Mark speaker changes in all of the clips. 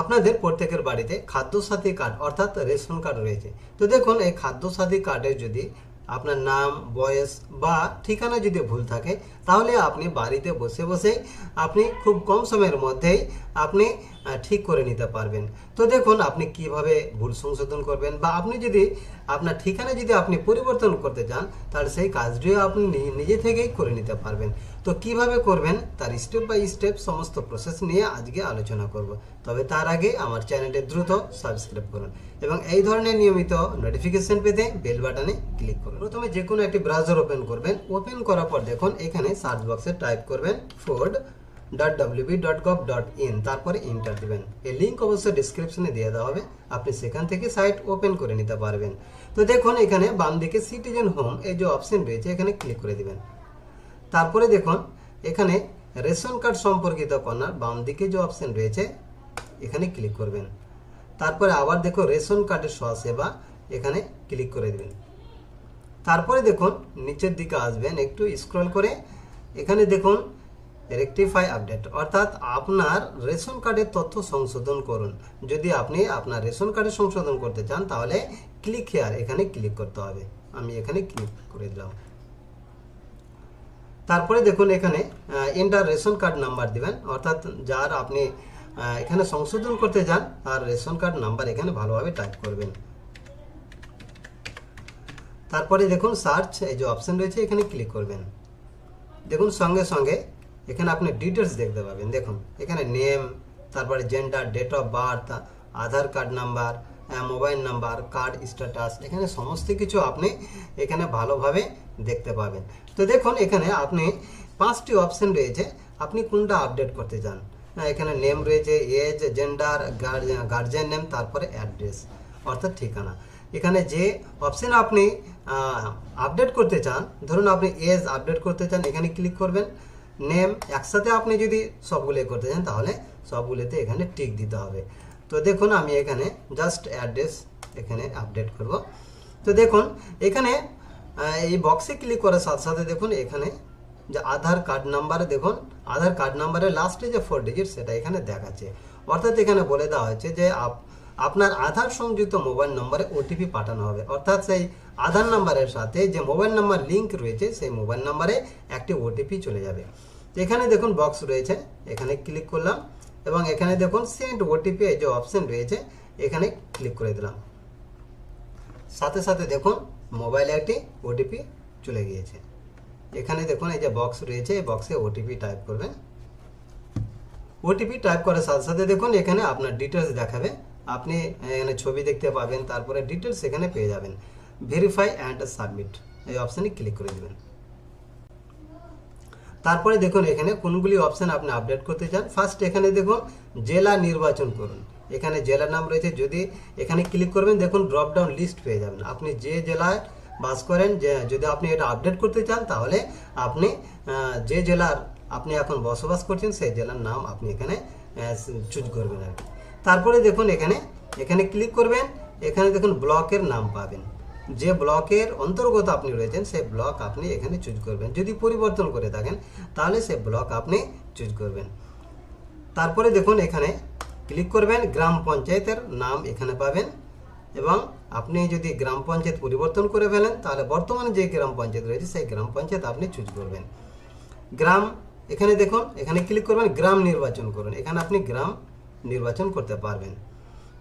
Speaker 1: আপনাদের প্রত্যেকের বাড়িতে খাদ্যসাথী কার্ড অর্থাৎ রেশন কার্ড রয়েছে। তো দেখুন, এই খাদ্যসাথী কার্ডে যদি আপনার নাম, বয়স বা ঠিকানা যদি ভুল থাকে তাহলে আপনি বাড়িতে বসে বসেই আপনি খুব কম সময়ের মধ্যেই আপনি ঠিক করে নিতে পারবেন। তো দেখুন, আপনি কীভাবে ভুল সংশোধন করবেন বা আপনি যদি আপনার ঠিকানা যদি আপনি পরিবর্তন করতে চান, তাহলে সেই কাজটিও আপনি নিজে থেকেই করে নিতে পারবেন। তো কীভাবে করবেন, তার স্টেপ বাই স্টেপ সমস্ত প্রসেস নিয়ে আজকে আলোচনা করব। তবে তার আগে আমার চ্যানেলটি দ্রুত সাবস্ক্রাইব করুন এবং এই ধরনের নিয়মিত নোটিফিকেশন পেতে বেল বাটনে ক্লিক করুন। প্রথমে যে কোনো একটি ব্রাউজার ওপেন করবেন। ওপেন করার পর দেখুন, এখানে সার্চ বক্সে টাইপ করবেন food dot W B dot gov dot in তারপরে ইন্টার দেবেন। এই লিঙ্ক অবশ্যই ডিসক্রিপশনে দিয়ে দেওয়া হবে, আপনি সেখান থেকে সাইট ওপেন করে নিতে পারবেন। তো দেখুন, এখানে বাম দিকে সিটিজেন হোম এই যে অপশন রয়েছে, এখানে ক্লিক করে দিবেন। তারপরে দেখুন, এখানে রেশন কার্ড সম্পর্কিত কর্নার বাম দিকে যে অপশন রয়েছে, এখানে ক্লিক করবেন। তারপরে আবার দেখো রেশন কার্ডের সেবা এখানে ক্লিক করে দেবেন। তারপরে দেখুন, নিচের দিকে আসবেন, একটু স্ক্রল করে এখানে দেখুন রেকটিফাই আপডেট অর্থাৎ আপনার রেশন কার্ডের তথ্য সংশোধন করুন। যদি আপনি আপনার রেশন কার্ডে সংশোধন করতে চান, তাহলে ক্লিক হেয়ার এখানে ক্লিক করতে হবে। আমি এখানে ক্লিক করে দিলাম। তারপরে দেখুন, এখানে এন্টার রেশন কার্ড নাম্বার দিবেন। অর্থাৎ যার আপনি এখানে সংশোধন করতে যান আর রেশন কার্ড নাম্বার এখানে ভালোভাবে টাইপ করবেন। তারপরে দেখুন সার্চ এই যে অপশন রয়েছে, এখানে ক্লিক করবেন। দেখুন, সঙ্গে সঙ্গে এখানে আপনি ডিটেলস দেখতে পাবেন। দেখুন, এখানে নেম তারপরে gender date of birth Aadhaar card number mobile number card status এখানে সমস্ত কিছু আপনি এখানে ভালোভাবে দেখতে পাবেন। তো দেখুন, এখানে আপনি পাঁচটি অপশন রয়েছে। আপনি কোনটা আপডেট করতে চান? এখানে নেম রয়েছে এজ জেন্ডার গার্জিয়ান নেম তারপরে অ্যাড্রেস অর্থাৎ ঠিকানা। এখানে যে অপশন আপনি আপডেট করতে চান, ধরুন আপনি এজ আপডেট করতে চান, এখানে ক্লিক করবেন। নেম একসাথে আপনি যদি সবগুলো করতে চান, তাহলে সবগুলোতে এখানে টিক দিতে হবে। তো দেখুন, আমি এখানে জাস্ট অ্যাড্রেস এখানে আপডেট করব। তো দেখুন, এখানে এই বক্সে ক্লিক করার সাথে সাথে দেখুন, এখানে যে আধার কার্ড নাম্বারে দেখুন, আধার কার্ড নাম্বারের লাস্টে যে ফোর ডিজিট সেটা এখানে দেখাচ্ছে। অর্থাৎ এখানে বলে দেওয়া হয়েছে যে আপ- আপনার আধার সংযুক্ত মোবাইল নম্বরে ওটিপি পাঠানো হবে। অর্থাৎ সেই আধার নাম্বারের সাথে যে মোবাইল নাম্বার লিঙ্ক রয়েছে, সেই মোবাইল নাম্বারে একটি ওটিপি চলে যাবে। এখানে দেখুন বক্স রয়েছে, এখানে ক্লিক করলাম এবং এখানে দেখুন সেন্ড ওটিপি যে অপশন রয়েছে, এখানে ক্লিক করে দিলাম। সাথে সাথে দেখুন মোবাইলে একটি ওটিপি চলে গিয়েছে। এখানে দেখুন এই যে বক্স রয়েছে, এই বক্সে ওটিপি টাইপ করবেন। ওটিপি টাইপ করার সাথে সাথে দেখুন এখানে আপনার ডিটেলস দেখাবে। আপনি এখানে ছবি দেখতে পাবেন, তারপরে ডিটেলস এখানে পেয়ে যাবেন। ভেরিফাই অ্যান্ড সাবমিট এই অপশানে ক্লিক করে দেবেন। তারপরে দেখুন, এখানে কোনগুলি অপশান আপনি আপডেট করতে চান? ফার্স্ট এখানে দেখুন, জেলা নির্বাচন করুন। এখানে জেলার নাম রয়েছে। যদি এখানে ক্লিক করবেন, দেখুন ড্রপ ডাউন লিস্ট পেয়ে যাবেন। আপনি যে জেলায় বাস করেন, যে, যদি আপনি এটা আপডেট করতে চান, তাহলে আপনি যে জেলার আপনি এখন বসবাস করছেন, সেই জেলার নাম আপনি এখানে চুজ করবেন আর কি। তারপরে দেখুন এখানে এখানে ক্লিক করবেন, এখানে দেখুন ব্লকের নাম পাবেন। যে ব্লকের অন্তর্গত আপনি রয়েছেন, সেই ব্লক আপনি এখানে চুজ করবেন। যদি পরিবর্তন করে থাকেন, তাহলে সেই ব্লক আপনি চুজ করবেন। তারপরে দেখুন এখানে ক্লিক করবেন, গ্রাম পঞ্চায়েতের নাম এখানে পাবেন। এবং আপনি যদি গ্রাম পঞ্চায়েত পরিবর্তন করে ফেলেন, তাহলে বর্তমানে যে গ্রাম পঞ্চায়েত রয়েছে, সেই গ্রাম পঞ্চায়েত আপনি চুজ করবেন। গ্রাম, এখানে দেখুন, এখানে ক্লিক করবেন, গ্রাম নির্বাচন করুন। এখানে আপনি গ্রাম নির্বাচন করতে পারবেন।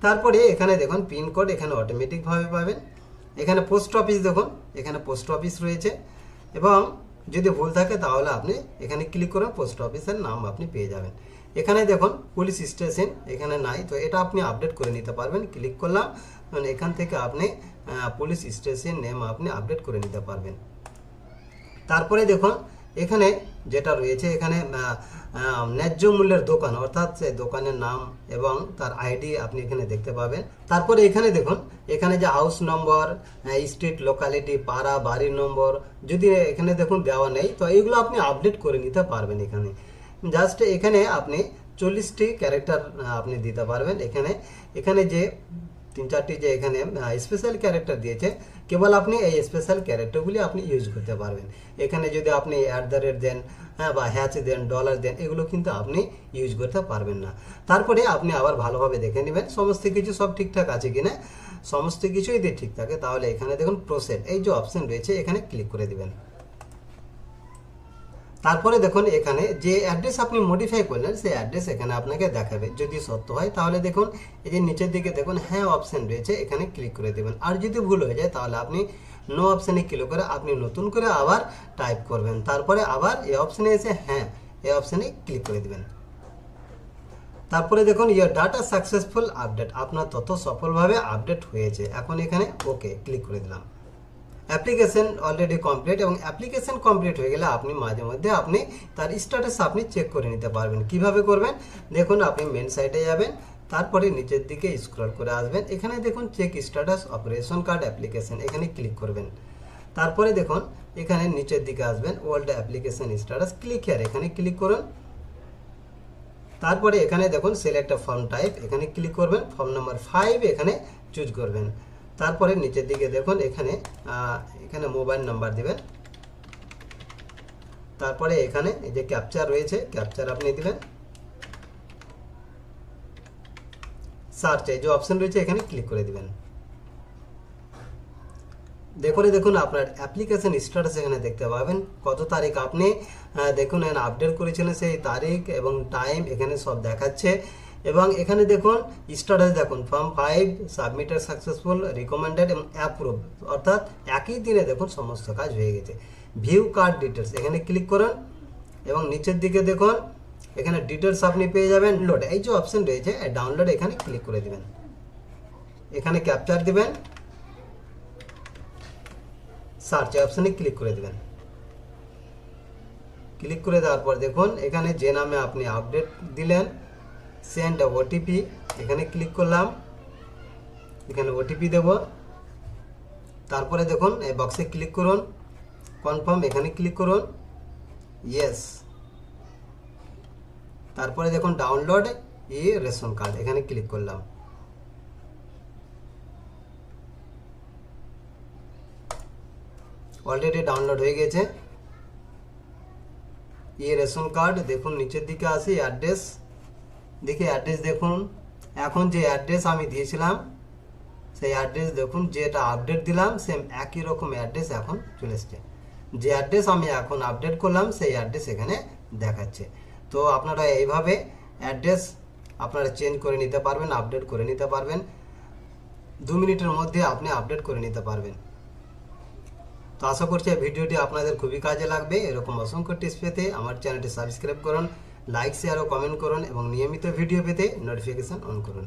Speaker 1: তারপরে এখানে দেখুন পিনকোড এখানে অটোমেটিকভাবে পাবেন। এখানে পোস্ট অফিস দেখুন, এখানে পোস্ট অফিস রয়েছে। এবং যদি ভুল থাকে তাহলে আপনি এখানে ক্লিক করুন পোস্ট অফিসের নাম আপনি পেয়ে যাবেন। এখানে দেখুন পুলিশ স্টেশন এখানে নাই। তো এটা আপনি আপডেট করে নিতে পারবেন ক্লিক করলাম। মানে এখান থেকে আপনি পুলিশ স্টেশন নেম আপনি আপডেট করে নিতে পারবেন। তারপরে দেখুন, এখানে যেটা রয়েছে এখানে ন্যায্য মূল্যের দোকান, অর্থাৎ সেই দোকানের নাম এবং তার আইডি আপনি এখানে দেখতে পাবেন। তারপরে এখানে দেখুন, এখানে যে হাউস নম্বর স্ট্রিট লোকালিটি, পাড়া, বাড়ির নম্বর, যদি এখানে দেখুন দেওয়া নেই, তো এইগুলো আপনি আপডেট করে নিতে পারবেন এখানে। জাস্ট এখানে আপনি চল্লিশটি ক্যারেক্টার আপনি দিতে পারবেন এখানে। এখানে যে তিন চারটি যে এখানে স্পেশাল ক্যারেক্টার দিয়েছে, কেবল আপনি এই স্পেশাল ক্যারেক্টারগুলি আপনি ইউজ করতে পারবেন। এখানে যদি আপনি অ্যাট দ্য রেট দেন হ্যাঁ বা হ্যাচ দেন ডলার দেন, এগুলো কিন্তু আপনি ইউজ করতে পারবেন না। তারপরে আপনি আবার ভালোভাবে দেখে নেবেন, সমস্ত কিছু সব ঠিকঠাক আছে কিনা সমস্ত কিছুই যদি ঠিক থাকে, তাহলে এখানে দেখুন প্রসেড এই যে অপশন রয়েছে, এখানে ক্লিক করে দিবেন। তারপরে দেখুন এখানে যে অ্যাড্রেস আপনি মডিফাই করলেন, সেই অ্যাড্রেস এখানে আপনাকে দেখাবে। যদি সত্য হয়, তাহলে দেখুন এই যে নিচের দিকে দেখুন হ্যাঁ অপশান রয়েছে, এখানে ক্লিক করে দেবেন। আর যদি ভুল হয়ে যায়, তাহলে আপনি নো অপশানে ক্লিক করে আপনি নতুন করে আবার টাইপ করবেন। তারপরে আবার এই অপশানে এসে হ্যাঁ এই অপশানে ক্লিক করে দেবেন। তারপরে দেখুন ইয়ার ডাটা সাকসেসফুল আপডেট আপনার তথ্য সফলভাবে আপডেট হয়েছে। এখন এখানে ওকে ক্লিক করে দিলাম। অ্যাপ্লিকেশন অলরেডি কমপ্লিট এবং অ্যাপ্লিকেশন কমপ্লিট হয়ে গেলে আপনি মাঝে মধ্যে আপনি তার স্ট্যাটাস আপনি চেক করে নিতে পারবেন। কীভাবে করবেন? দেখুন, আপনি মেন সাইটে যাবেন, তারপরে নিচের দিকে স্ক্রল করে আসবেন। এখানে দেখুন check status of ration card application এখানে ক্লিক করবেন। তারপরে দেখুন, এখানে নিচের দিকে আসবেন old application status click here এখানে ক্লিক করুন। তারপরে এখানে দেখুন সিলেক্ট ফর্ম টাইপ এখানে ক্লিক করবেন। ফর্ম নাম্বার ফাইভ এখানে চুজ করবেন। তারপরে নিচের দিকে দেখুন, এখানে এখানে মোবাইল নাম্বার দিবেন। তারপরে এখানে এই যে ক্যাপচার রয়েছে ক্যাপচার আপনি দিবেন। সার্চ এই যে অপশন রয়েছে, এখানে ক্লিক করে দিবেন। দেখুন দেখুন, আপনার অ্যাপ্লিকেশন স্ট্যাটাস এখানে দেখতে পাবেন। কত তারিখ আপনি দেখুন আপডেট করেছিলেন সেই তারিখ এবং টাইম এখানে সব দেখাচ্ছে। এবং এখানে দেখুন স্ট্যাটাস দেখুন form five submitted successful recommended এবং অ্যাপ্রুভ অর্থাৎ একই দিনে দেখুন, সমস্ত কাজ হয়ে গেছে। ভিউ কার্ড ডিটেলস এখানে ক্লিক করুন এবং নিচের দিকে দেখুন, এখানে ডিটেলস আপনি পেয়ে যাবেন লোড এই যে অপশন রয়েছে ডাউনলোড এখানে ক্লিক করে দেবেন। এখানে ক্যাপচার দিবেন। সার্চ অপশনে ক্লিক করে দেবেন। ক্লিক করে দেওয়ার পর দেখুন, এখানে যে নামে আপনি আপডেট দিলেন সেন্ড ওটিপি এখানে ক্লিক করলাম, এখানে ওটিপি দেব। তারপরে দেখুন, এই বক্সে ক্লিক করুন কনফার্ম এখানে ক্লিক করুন ইয়েস তারপরে দেখুন ডাউনলোড ই রেশন কার্ড এখানে ক্লিক করলাম। অলরেডি ডাউনলোড হয়ে গেছে। এই রেশন কার্ড দেখুন, নিচের দিকে আসি অ্যাড্রেস দেখি অ্যাড্রেস দেখুন। এখন যে অ্যাড্রেস আমি দিয়েছিলাম, সেই অ্যাড্রেস দেখুন, যেটা আপডেট দিলাম সেম একই রকম অ্যাড্রেস এখন চলে এসছে। যে অ্যাড্রেস আমি এখন আপডেট করলাম, সেই অ্যাড্রেস এখানে দেখাচ্ছে। তো আপনারা এইভাবে অ্যাড্রেস আপনারা চেঞ্জ করে নিতে পারবেন আপডেট করে নিতে পারবেন। দু মিনিটের মধ্যে আপনি আপডেট করে নিতে পারবেন। তো আশা করছি ভিডিওটি আপনাদের খুবই কাজে লাগবে। এরকম অসংখ্য টিপস পেতে আমার চ্যানেলটি সাবস্ক্রাইব করুন। লাইক শেয়ার ও কমেন্ট করুন এবং নিয়মিত ভিডিও পেতে নোটিফিকেশন অন করুন।